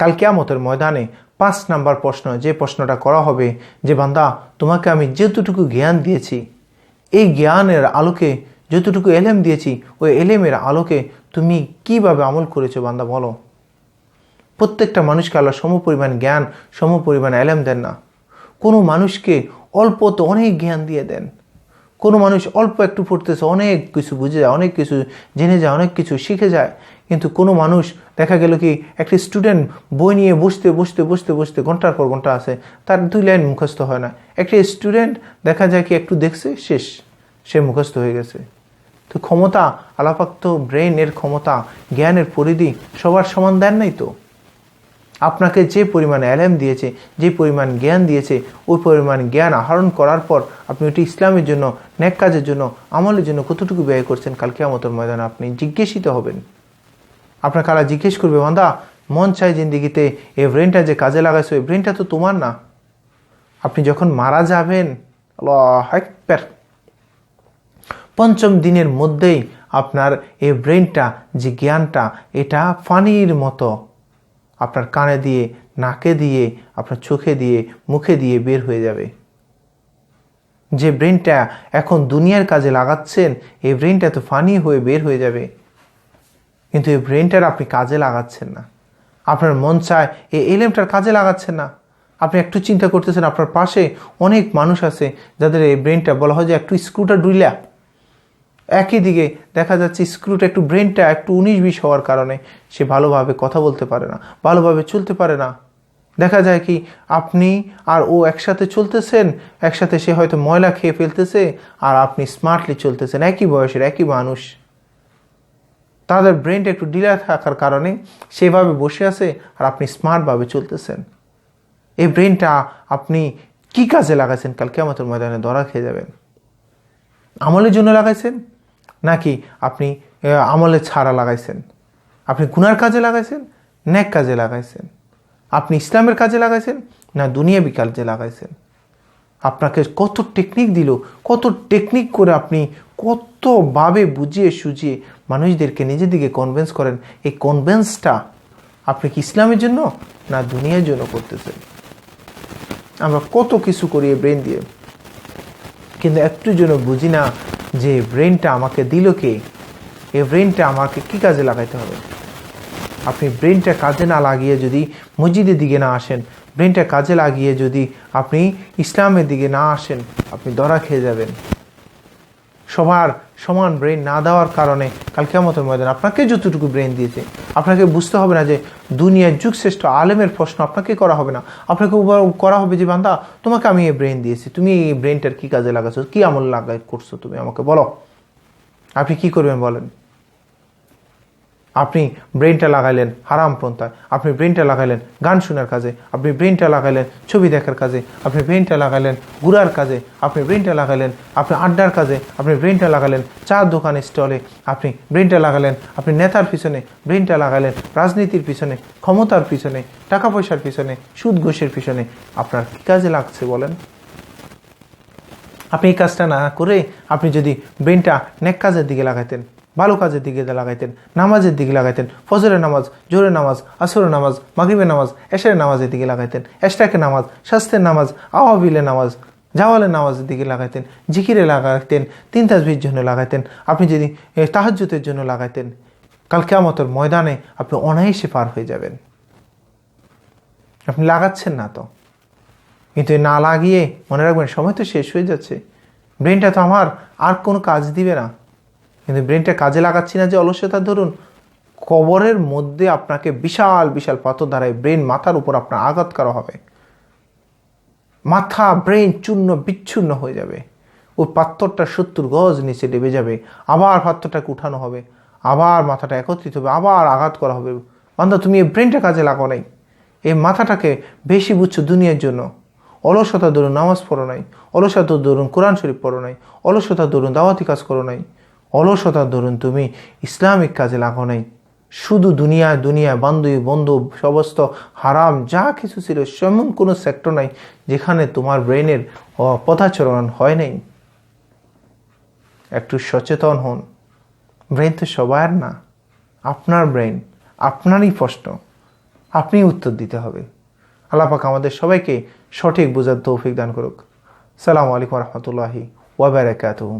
কাল কেয়ামতের ময়দানে পাঁচ নাম্বার প্রশ্ন, যে প্রশ্নটা করা হবে, যে বান্দা, তোমাকে আমি যতটুকু জ্ঞান দিয়েছি, এই জ্ঞানের আলোকে যতটুকু এলেম দিয়েছি, ওই এলেমের আলোকে তুমি কীভাবে আমল করেছ বান্দা বলো। প্রত্যেকটা মানুষকে আল্লাহ সমপরিমাণ জ্ঞান সমপরিমাণ এলেম দেন না। কোনো মানুষকে অল্প তো অনেক জ্ঞান দিয়ে দেন। কোনো মানুষ অল্প একটু পড়তেছে, অনেক কিছু বুঝে যায়, অনেক কিছু জেনে যায়, অনেক কিছু শিখে যায়। কিন্তু কোনো মানুষ দেখা গেল কি একটি স্টুডেন্ট বই নিয়ে বসতে বসতে বসতে বসতে ঘণ্টার পর ঘণ্টা আছে, তার দুই লাইন মুখস্থ হয় না। একটি স্টুডেন্ট দেখা যায় কি একটু দেখছে, শেষ, সে মুখস্থ হয়ে গেছে। তো ক্ষমতা, আলাপাক তো ব্রেনের ক্ষমতা, জ্ঞানের পরিধি সবার সমান দেন নাই তো? আপনাকে যে পরিমাণ অ্যালেম দিয়েছে, যে পরিমাণ জ্ঞান দিয়েছে, ওই পরিমাণ জ্ঞান আহরণ করার পর আপনি ওটি ইসলামের জন্য, ন্যাক কাজের জন্য, আমলের জন্য কতটুকু ব্যয় করছেন কালকে আমতর ময়দানে আপনি জিজ্ঞেসিত হবেন। আপনার কারা জিজ্ঞেস করবে, বান্দা, মন চাই জিন্দিগিতে এই ব্রেনটা যে কাজে লাগাইছো, এই ব্রেনটা তো তোমার না। আপনি যখন মারা যাবেন আকবার। পঞ্চম দিনের মধ্যেই আপনার এই ব্রেনটা যে জ্ঞানটা, এটা ফানির মতো আপনার কানে দিয়ে, নাকে দিয়ে, আপনার চোখে দিয়ে, মুখে দিয়ে বের হয়ে যাবে। যে ব্রেনটা এখন দুনিয়ার কাজে লাগাচ্ছেন, এই ব্রেনটা তো ফানি হয়ে বের হয়ে যাবে। কিন্তু এই ব্রেনটার আপনি কাজে লাগাচ্ছেন না। আপনার মন চায় এই এলেমটার কাজে লাগাচ্ছেন না। আপনি একটু চিন্তা করতেছেন, আপনার পাশে অনেক মানুষ আছে যাদের এই ব্রেনটা বলা হয় যে একটু স্ক্রুটা ডুইলা। একই দিকে দেখা যাচ্ছে স্ক্রুটা একটু ব্রেনটা একটু উনিশ বিশ হওয়ার কারণে সে ভালোভাবে কথা বলতে পারে না, ভালোভাবে চলতে পারে না। দেখা যায় কি, আপনি আর ও একসাথে চলতেছেন, একসাথে সে হয়তো ময়লা খেয়ে ফেলতেছে আর আপনি স্মার্টলি চলতেছেন। একই বয়সের, একই মানুষ। তাদের ব্রেনটা একটু ডিলা থাকার কারণে সেভাবে বসে আছে আর আপনি স্মার্টভাবে চলতেছেন। এই ব্রেনটা আপনি কি কাজে লাগাইছেন? কালকে কেমতের ময়দানে ধরা খেয়ে যাবেন। আমলের জন্য লাগাইছেন? নাকি আপনি আমলে ছাড়া লাগাইছেন? আপনি গুনার কাজে লাগাইছেন? ন্যাক কাজে লাগাইছেন? আপনি ইসলামের কাজে লাগাইছেন? না দুনিয়াবি কাজে লাগাইছেন? আপনাকে কত টেকনিক দিল, কত টেকনিক করে আপনি কতভাবে বুঝিয়ে সুঝিয়ে মানুষদেরকে নিজের দিকে কনভিন্স করেন, এই কনভেন্সটা আপনি কি ইসলামের জন্য না দুনিয়ার জন্য করতেছেন? আমরা কত কিছু করি এই ব্রেন দিয়ে। কিন্তু একটু জন্য বুঝি না যে ব্রেনটা আমাকে দিল কে? এই ব্রেনটা আমাকে কি কাজে লাগাইতে হবে? আপনি ব্রেনটা কাজে না লাগিয়ে যদি মসজিদের দিকে না আসেন ব্রেনটা কাজে লাগিয়ে যদি আপনি ইসলামের দিকে না আসেন, আপনি ধরা খেয়ে যাবেন। সবার সমান ব্রেন না দেওয়ার কারণে কাল কেমতের ময়দান আপনাকে যতটুকু ব্রেন দিয়েছে, আপনাকে বুঝতে হবে না যে দুনিয়ার যুগ শ্রেষ্ঠ আলেমের প্রশ্ন আপনাকে করা হবে না। আপনাকে করা হবে যে, বান্দা, তোমাকে আমি এই ব্রেন দিয়েছি, তুমি এই ব্রেনটার কী কাজে লাগাচ্ছ কী আমল লাগাই করছ তুমি আমাকে বলো। আপনি কি করবেন বলেন? আপনি ব্রেনটা লাগাইলেন, হারাম পন্থায়। আপনি ব্রেনটা লাগাইলেন গান শোনার কাজে, আপনি ব্রেনটা লাগাইলেন ছবি দেখার কাজে, আপনি ব্রেনটা লাগাইলেন ঘুরার কাজে, আপনি ব্রেনটা লাগাইলেন, আপনি আড্ডার কাজে, আপনি ব্রেনটা লাগালেন চার দোকানে স্টলে আপনি ব্রেনটা লাগালেন আপনি নেতার পিছনে ব্রেনটা লাগালেন রাজনীতির পিছনে, ক্ষমতার পিছনে টাকা পয়সার পিছনে, সুদ ঘোষের পিছনে। আপনার কী কাজে লাগছে বলেন? আপনি এই কাজটা না করে আপনি যদি ব্রেনটা নেক কাজের দিকে লাগাইতেন। ভালো কাজের দিকে লাগাইতেন, নামাজের দিকে লাগাইতেন, ফজরের নামাজ জোরের নামাজ, আসরের নামাজ, মাগরিবের নামাজ, এশারের নামাজের দিকে লাগাইতেন এশটাকের নামাজ স্বাস্থ্যের নামাজ, আওয়াবিলের নামাজ, জাওয়ালের নামাজের দিকে লাগাইতেন, জিকিরে লাগাইতেন, তিন তাজবির জন্য লাগাইতেন, আপনি যদি তাহাজ্যতের জন্য লাগাইতেন, কাল কেয়ামতের ময়দানে আপনি অনায়াসে পার হয়ে যাবেন। আপনি লাগাচ্ছেন না তো। কিন্তু না লাগিয়ে মনে রাখবেন, সময় তো শেষ হয়ে যাচ্ছে। ব্রেনটা তো আমার, আর কোনো কাজ দিবে না। কিন্তু ব্রেনটা কাজে লাগাচ্ছি না যে অলসতার ধরুন, কবরের মধ্যে আপনাকে বিশাল বিশাল পাথর দ্বারায় ব্রেন মাথার উপর আপনার আঘাত করা হবে। মাথা ব্রেন চূর্ণ বিচ্ছুন্ন হয়ে যাবে। ওই পাথরটা সত্তর গজ নিচে ডেবে যাবে। আবার পাথরটাকে উঠানো হবে। আবার মাথাটা একত্রিত হবে। আবার আঘাত করা হবে। বান্ধব তুমি এই ব্রেনটা কাজে লাগো নাই। এই মাথাটাকে বেশি বুঝছ দুনিয়ার জন্য। অলসতা ধরুন নামাজ পড়ো নাই। অলসতা ধরুন কোরআন শরীফ পড়ো নাই। অলসতা ধরুন দাওয়াতি কাজ করো নাই। অলসতা ধরুন, তুমি ইসলামিক কাজে লাগো নাই। শুধু দুনিয়া দুনিয়া, বান্ধবী, বন্ধু, সমস্ত হারাম, যা কিছু ছিল, সেমন কোনো সেক্টর নাই যেখানে তোমার ব্রেনের পথাচরণ হয় নাই। একটু সচেতন হন। ব্রেন তো সবার না, আপনার ব্রেন আপনারই প্রশ্ন। আপনি উত্তর দিতে হবে। আল্লাহ পাক আমাদের সবাইকে সঠিক বোঝার তৌফিক দান করুক। সালামু আলাইকুম রহমতুল্লাহি ওয়াবারাকাতুহু